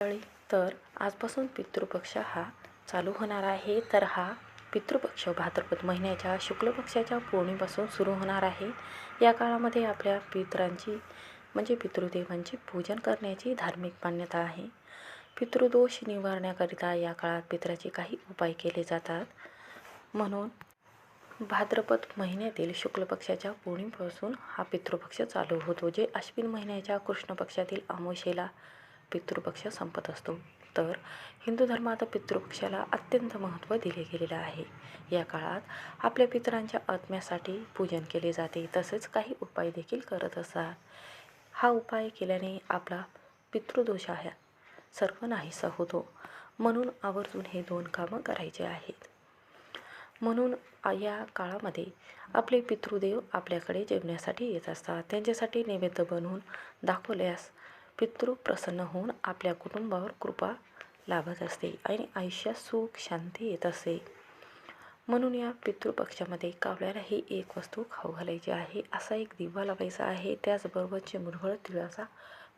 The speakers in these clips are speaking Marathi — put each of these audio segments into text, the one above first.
मंडळी तर आजपासून पितृपक्ष हा चालू होणार आहे. तर हा पितृपक्ष भाद्रपद महिन्याच्या शुक्ल पक्षाच्या पौर्णिमेपासून सुरू होणार आहे. या काळामध्ये आपल्या पितरांची म्हणजे पितृदेवांची पूजन करण्याची धार्मिक मान्यता आहे. पितृदोष निवारण्याकरिता या काळात पितराचे काही उपाय केले जातात. म्हणून भाद्रपद महिन्यातील शुक्ल पक्षाच्या पौर्णिमेपासून हा पितृपक्ष चालू होतो जे अश्विन महिन्याच्या कृष्ण पक्षातील अमावस्येला पितृपक्ष संपत असतो. तर हिंदू धर्मात पितृपक्षाला अत्यंत महत्त्व दिले गेलेलं आहे. या काळात आपल्या पितरांच्या आत्म्यासाठी पूजन केले जाते. तसेच काही उपाय देखील करत असतात हा उपाय केल्याने आपला पितृदोष आहे. सर्व नाहीसा होतो. म्हणून आवर्जून हे दोन कामं करायचे आहेत. म्हणून या काळामध्ये आपले पितृदेव आपल्याकडे जेवण्यासाठी येत असतात. त्यांच्यासाठी नैवेद्य बनवून दाखवल्यास पितृ प्रसन्न होऊन आपल्या कुटुंबावर कृपा लाभत असते आणि आयुष्यात सुख शांती येत असते म्हणून या पितृपक्षामध्ये कावळ्याला ही एक वस्तू खाऊ घालायची आहे असा एक दिवा लावायचा आहे. त्याचबरोबर चिमुरभर तिळाचा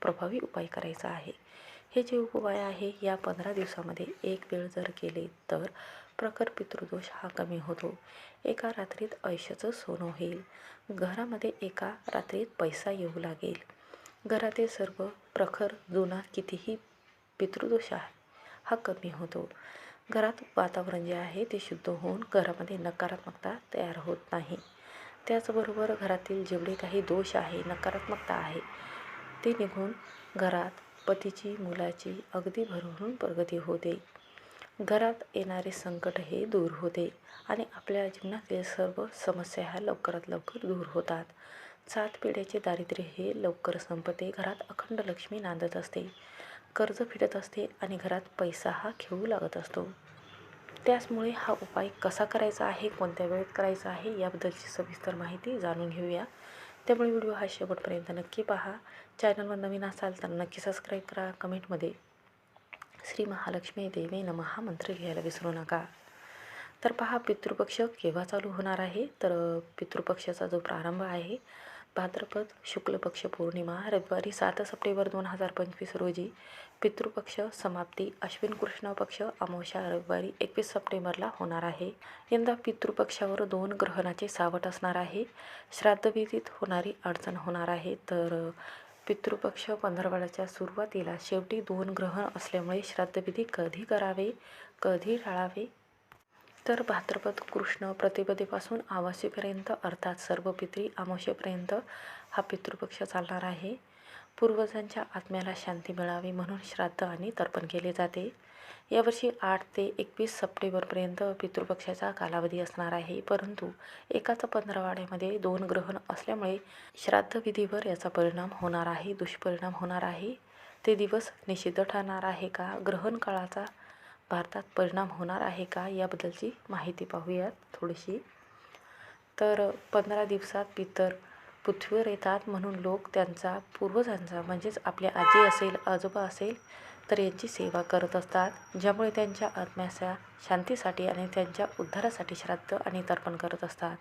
प्रभावी उपाय करायचा आहे. हे जे उपाय आहे या पंधरा दिवसामध्ये एक वेळ जर केले तर प्रखर पितृदोष हा कमी होतो. एका रात्रीत आयुष्याचं सोनं होईल. घरामध्ये एका रात्रीत पैसा येऊ लागेल. घरातील सर्व प्रखर जुना कितीही पितृदोष आहे हा कमी होतो. घरात वातावरण जे आहे ते शुद्ध होऊन घरामध्ये नकारात्मकता तयार होत नाही. त्याचबरोबर घरातील जेवढे काही दोष आहे नकारात्मकता आहे ते निघून घरात पतीची मुलाची अगदी भरभरून प्रगती होते. घरात येणारे संकट हे दूर होते आणि आपल्या जीवनातील सर्व समस्या ह्या लवकरात लवकर दूर होतात. सात पिढ्याचे दारिद्र्य हे लवकर संपते घरात अखंड लक्ष्मी नांदत असते कर्ज फिटत असते आणि घरात पैसा हा खेळू लागत असतो. त्याचमुळे हा उपाय कसा करायचा आहे कोणत्या वेळेत करायचा आहे याबद्दलची सविस्तर माहिती जाणून घेऊया. त्यामुळे व्हिडिओ हा शेवटपर्यंत नक्की पहा. चॅनलवर नवीन असाल तर नक्की सबस्क्राईब करा. कमेंटमध्ये श्री महालक्ष्मी देवे नमः हा मंत्र लिहायला विसरू नका. तर पहा पितृपक्ष केव्हा चालू होणार आहे? तर पितृपक्षाचा जो प्रारंभ आहे भाद्रपद शुक्ल पक्ष पौर्णिमा रविवारी सात सप्टेंबर दोन हजार पंचवीस रोजी पितृपक्ष समाप्ती अश्विन कृष्ण पक्ष अमावस्या रविवारी एकवीस सप्टेंबरला होणार आहे. यंदा पितृपक्षावर दोन ग्रहणाचे सावट असणार आहे. श्राद्धविधीत होणारी अडचण होणार आहे. तर पितृपक्ष पंधरवड्याच्या सुरुवातीला शेवटी दोन ग्रहण असल्यामुळे श्राद्धविधी कधी करावे? कधी टाळावे? तर भाद्रपद कृष्ण प्रतिपदेपासून आवासीपर्यंत अर्थात सर्व पितरी अमावस्येपर्यंत हा पितृपक्ष चालणार आहे. पूर्वजांच्या आत्म्याला शांती मिळावी म्हणून श्राद्ध आणि तर्पण केले जाते. यावर्षी आठ ते एकवीस सप्टेंबरपर्यंत पितृपक्षाचा कालावधी असणार आहे. परंतु एकाच पंधरवाड्यामध्ये दोन ग्रहण असल्यामुळे श्राद्धविधीवर याचा परिणाम होणार आहे दुष्परिणाम होणार आहे. ते दिवस निषिद्ध ठरणार आहे का? ग्रहण काळाचा भारतात परिणाम होणार आहे का याबद्दलची माहिती पाहूयात थोडीशी. तर पंधरा दिवसात पितर पृथ्वीवर येतात म्हणून लोक त्यांचा पूर्वजांचा म्हणजेच आपल्या आजी असेल आजोबा असेल तर यांची सेवा करत असतात ज्यामुळे त्यांच्या आत्म्याच्या शांतीसाठी आणि त्यांच्या उद्धारासाठी श्राद्ध आणि तर्पण करत असतात.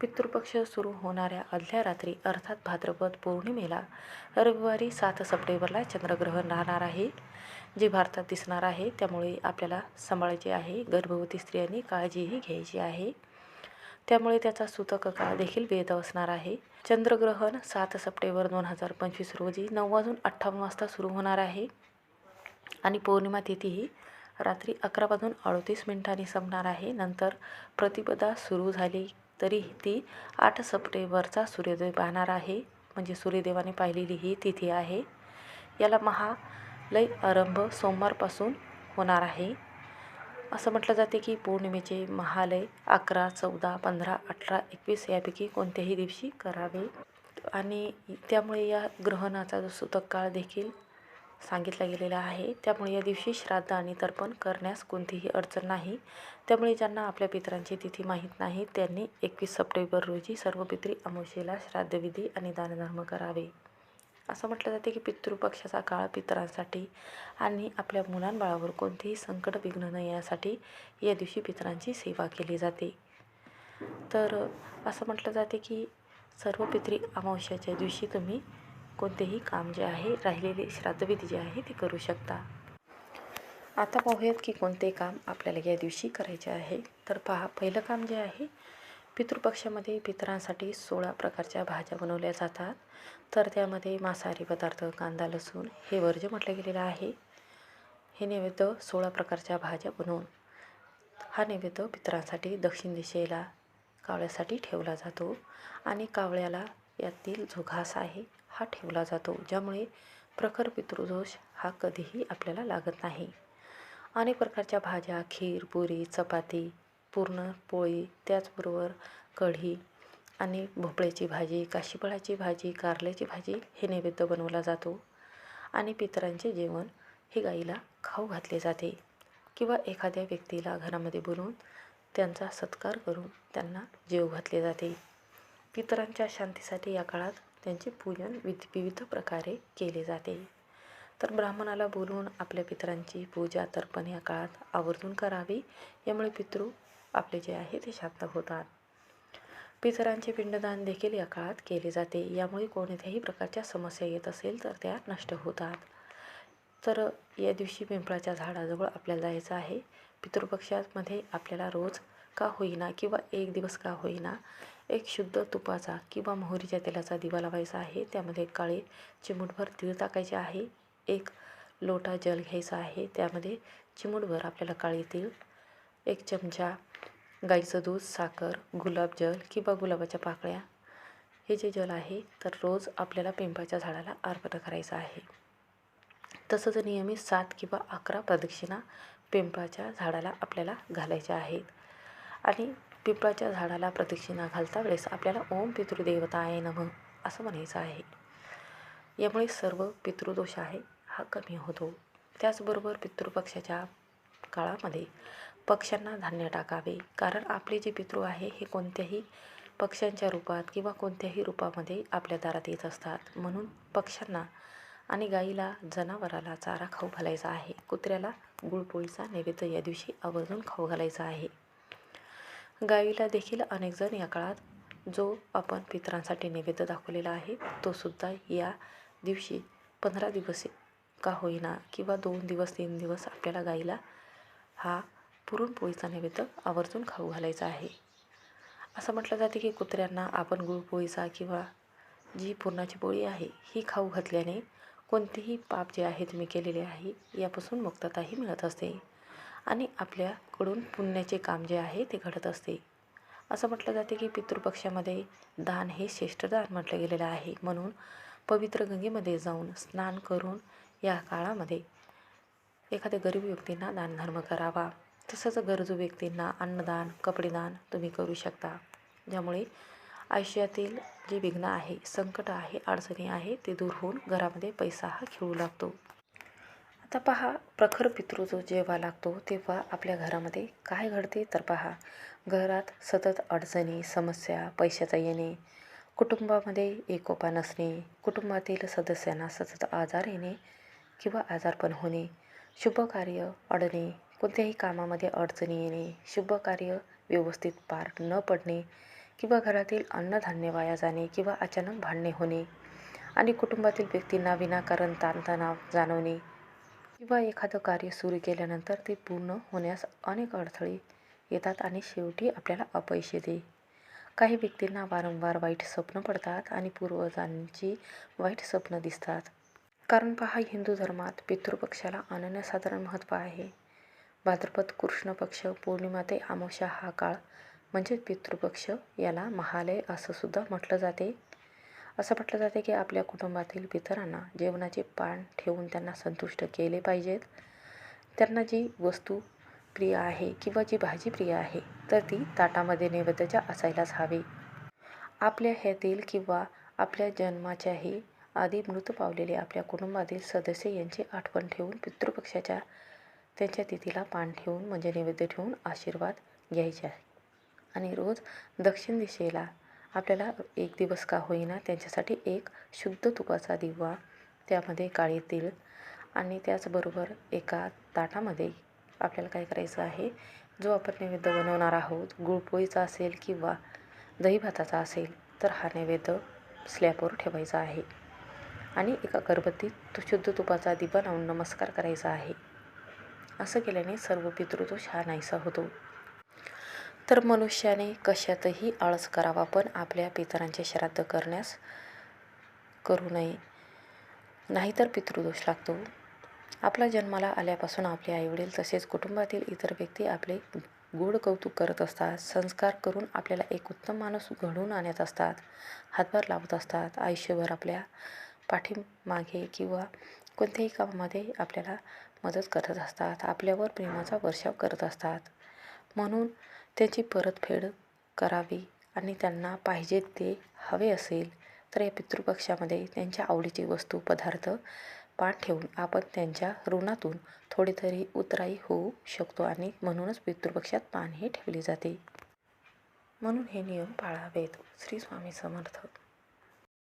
पितृपक्ष सुरू होणाऱ्या आदल्या रात्री अर्थात भाद्रपद पौर्णिमेला रविवारी सात सप्टेंबरला चंद्रग्रहण राहणार आहे. जे भारतात दिसणार आहे त्यामुळे आपल्याला सांभाळायचे आहे गर्भवती स्त्रियांनी काळजीही घ्यायची आहे. त्यामुळे त्याचा सूतक काळ देखील वेध असणार आहे. चंद्रग्रहण सात सप्टेंबर दोन हजार पंचवीस रोजी नऊ वाजून अठ्ठावन्न वाजता सुरू होणार आहे. आणि पौर्णिमा तिथी ही रात्री अकरा वाजून अडतीस मिनिटांनी संपणार आहे. नंतर प्रतिपदा सुरू झाली तरी ती आठ सप्टेंबरचा सूर्योदय पाहणार आहे. म्हणजे सूर्यदेवाने पाहिलेली ही तिथी आहे. याला महा लय आरंभ सोमवारपासून होणार आहे. असं म्हटलं जाते की पौर्णिमेचे महालय अकरा चौदा पंधरा अठरा एकवीस यापैकी कोणत्याही दिवशी करावे. आणि त्यामुळे या ग्रहणाचा जो सुतक काळ देखील सांगितला गेलेला आहे त्यामुळे या दिवशी श्राद्ध आणि तर्पण करण्यास कोणतीही अडचण नाही. त्यामुळे ज्यांना आपल्या पितरांची तिथी माहीत नाही त्यांनी एकवीस सप्टेंबर रोजी सर्व पितरी अमावशेला श्राद्धविधी आणि दानधर्म करावे. असं म्हटलं जाते की पितृपक्षाचा काळ पितरांसाठी आणि आपल्या मुलांबाळावर कोणतेही संकट विघ्न न येण्यासाठी या दिवशी पितरांची सेवा केली जाते. तर असं म्हटलं जाते की सर्व पितरी अमावस्याच्या दिवशी तुम्ही कोणतेही काम जे आहे राहिलेले श्राद्धविधी जे आहे ते करू शकता. आता पाहूयात की कोणते काम आपल्याला या दिवशी करायचे आहे. तर पहा पहिलं काम जे आहे पितृपक्षामध्ये पितरांसाठी सोळा प्रकारच्या भाज्या बनवल्या जातात. तर त्यामध्ये मांसाहारी पदार्थ कांदा लसूण हे वर्ज्य म्हटलं गेलेलं आहे. हे नैवेद्य सोळा प्रकारच्या भाज्या बनवून हा नैवेद्य पितरांसाठी दक्षिण दिशेला कावळ्यासाठी ठेवला जातो आणि कावळ्याला यातील जो घास आहे हा ठेवला जातो ज्यामुळे प्रखर पितृदोष हा कधीही आपल्याला लागत नाही. अनेक प्रकारच्या भाज्या खीर पुरी चपाती पूर्ण पोळी त्याचबरोबर कढी आणि भोपळ्याची भाजी काशीफळाची भाजी कारल्याची भाजी हे नैवेद्य बनवला जातो आणि पितरांचे जेवण हे गाईला खाऊ घातले जाते किंवा एखाद्या व्यक्तीला घरामध्ये बोलवून त्यांचा सत्कार करून त्यांना जेव घातले जाते. पितरांच्या शांतीसाठी या काळात त्यांचे पूजन विध विविध प्रकारे केले जाते. तर ब्राह्मणाला बोलवून आपल्या पितरांची पूजा तर्पण या काळात आवर्जून करावी यामुळे पितृ आपले जे आहे ते शांत होतात. पितरांचे पिंडदान देखील या काळात केले जाते. यामुळे कोणत्याही प्रकारच्या समस्या येत असेल तर त्या नष्ट होतात. तर या दिवशी पिंपळाच्या झाडाजवळ आपल्याला जायचं आहे. पितृपक्षामध्ये आपल्याला रोज का होईना किंवा एक दिवस का होईना एक शुद्ध तुपाचा किंवा मोहरीच्या तेलाचा दिवा लावायचा आहे. त्यामध्ये काळे चिमूटभर तीळ टाकायचे आहे. एक लोटा जल घ्यायचा आहे. त्यामध्ये चिमूटभर आपल्याला काळे तीळ एक चमचा गाईचं दूध साखर गुलाबजल किंवा गुलाबाच्या पाकळ्या हे जे जल आहे तर रोज आपल्याला पिंपळाच्या झाडाला अर्पण करायचं आहे. तसंच नियमित सात किंवा अकरा प्रदक्षिणा पिंपळाच्या झाडाला आपल्याला घालायच्या आहेत. आणि पिंपळाच्या झाडाला प्रदक्षिणा घालता वेळेस आपल्याला ओम पितृदेवता आहे नम असं म्हणायचं आहे. यामुळे सर्व पितृदोष आहे हा कमी होतो. त्याचबरोबर पितृपक्षाच्या काळामध्ये पक्ष्यांना धान्य टाकावे. कारण आपले जे पितृ आहे हे कोणत्याही पक्ष्यांच्या रूपात किंवा कोणत्याही रूपामध्ये आपल्या दारात येत असतात. म्हणून पक्ष्यांना आणि गाईला जनावराला चारा खाऊ घालायचा आहे. कुत्र्याला गुळपोळीचा नैवेद्य या दिवशी आवर्जून खाऊ घालायचा आहे. गाईला देखील अनेकजण या काळात जो आपण पितरांसाठी नैवेद्य दाखवलेला आहे तो सुद्धा या दिवशी पंधरा दिवस का होईना किंवा दोन दिवस तीन दिवस आपल्याला गाईला हा पुरणपोळीचा नैवेद्य आवर्जून खाऊ घालायचा आहे. असं म्हटलं जाते की कुत्र्यांना आपण गुळपोळीचा किंवा जी पुरणाची पोळी आहे ही खाऊ घातल्याने कोणतेही पाप जे आहे तुम्ही केलेले आहे यापासून मुक्तताही मिळत असते. आणि आपल्याकडून पुण्याचे काम जे आहे ते घडत असते. असं म्हटलं जाते की पितृपक्षामध्ये दान हे श्रेष्ठ दान म्हटलं गेलेलं आहे. म्हणून पवित्र गंगेमध्ये जाऊन स्नान करून या काळामध्ये एखाद्या गरीब व्यक्तींना दानधर्म करावा. तसंच गरजू व्यक्तींना अन्नदान कपडेदान तुम्ही करू शकता. ज्यामुळे आयुष्यातील जे विघ्न आहे संकट आहे अडचणी आहे ते दूर होऊन घरामध्ये पैसा हा खेळू लागतो. आता पहा प्रखर पितृ जो जेव्हा लागतो तेव्हा आपल्या घरामध्ये काय घडते तर पहा. घरात सतत अडचणी समस्या पैशाचा येणे कुटुंबामध्ये एकोपा नसणे कुटुंबातील सदस्यांना सतत आजार येणे किंवा आजारपण होणे शुभकार्य अडणे कोणत्याही कामामध्ये अडचणी येणे शुभ कार्य व्यवस्थित पार न पडणे किंवा घरातील अन्नधान्य वाया जाणे किंवा अचानक भांडणे होणे आणि कुटुंबातील व्यक्तींना विनाकारण ताणतणाव जाणवणे किंवा एखादं कार्य सुरू केल्यानंतर ते पूर्ण होण्यास अनेक अडथळे येतात आणि शेवटी आपल्याला अपयश येते. काही व्यक्तींना वारंवार वाईट स्वप्न पडतात आणि पूर्वजांची वाईट स्वप्न दिसतात. कारण पहा हिंदू धर्मात पितृपक्षाला अनन्यसाधारण महत्त्व आहे. भाद्रपद कृष्ण पक्ष पौर्णिमा ते अमावस्या हा काळ म्हणजे पितृपक्ष याला महालय असं सुद्धा म्हटलं जाते. असं म्हटलं जाते की आपल्या कुटुंबातील पितरांना जेवणाचे पान ठेवून त्यांना संतुष्ट केले पाहिजेत. त्यांना जी वस्तू प्रिय आहे किंवा जी भाजी प्रिय आहे तर ती ताटामध्ये नैवेद्याच्या असायलाच हवी. आपल्या ह्यातील किंवा आपल्या जन्माच्याही आधी मृत पावलेले आपल्या कुटुंबातील सदस्य यांची आठवण ठेवून पितृपक्षाच्या त्यांच्या तिथीला पान ठेवून म्हणजे नैवेद्य ठेवून आशीर्वाद घ्यायचे आहे. आणि रोज दक्षिण दिशेला आपल्याला एक दिवस का होईना त्यांच्यासाठी एक शुद्ध तुपाचा दिवा त्यामध्ये काळे तीळ आणि त्याचबरोबर एका ताटामध्ये आपल्याला काय करायचं आहे? जो आपण नैवेद्य बनवणार आहोत गुळपोळीचा असेल किंवा दही भाताचा असेल तर हा नैवेद्य स्लॅबवर ठेवायचा आहे. आणि एका अगरबत्तीत तो शुद्ध तुपाचा दिवा लावून नमस्कार करायचा आहे. असं केल्याने सर्व पितृदोष हा नाहीसा होतो. तर मनुष्याने कशातही आळस करावा पण आपल्या पितरांचे श्राद्ध करण्यास करू नये. नाहीतर पितृदोष लागतो. आपला जन्माला आल्यापासून आपले आईवडील तसेच कुटुंबातील इतर व्यक्ती आपले गोड कौतुक करत असतात. संस्कार करून आपल्याला एक उत्तम माणूस घडवून आणत असतात. हातभार लावत असतात. आयुष्यभर आपल्या पाठीमागे किंवा कोणत्याही कामामध्ये आपल्याला मदत करत असतात आपल्यावर प्रेमाचा वर्षाव करत असतात. म्हणून त्यांची परतफेड करावी आणि त्यांना पाहिजे ते हवे असेल तर या पितृपक्षामध्ये त्यांच्या आवडीची वस्तू पदार्थ पान ठेवून आपण त्यांच्या ऋणातून थोडी तरी उतराई होऊ शकतो आणि म्हणूनच पितृपक्षात पान हे ठेवले जाते. म्हणून हे नियम पाळावेत. श्री स्वामी समर्थ.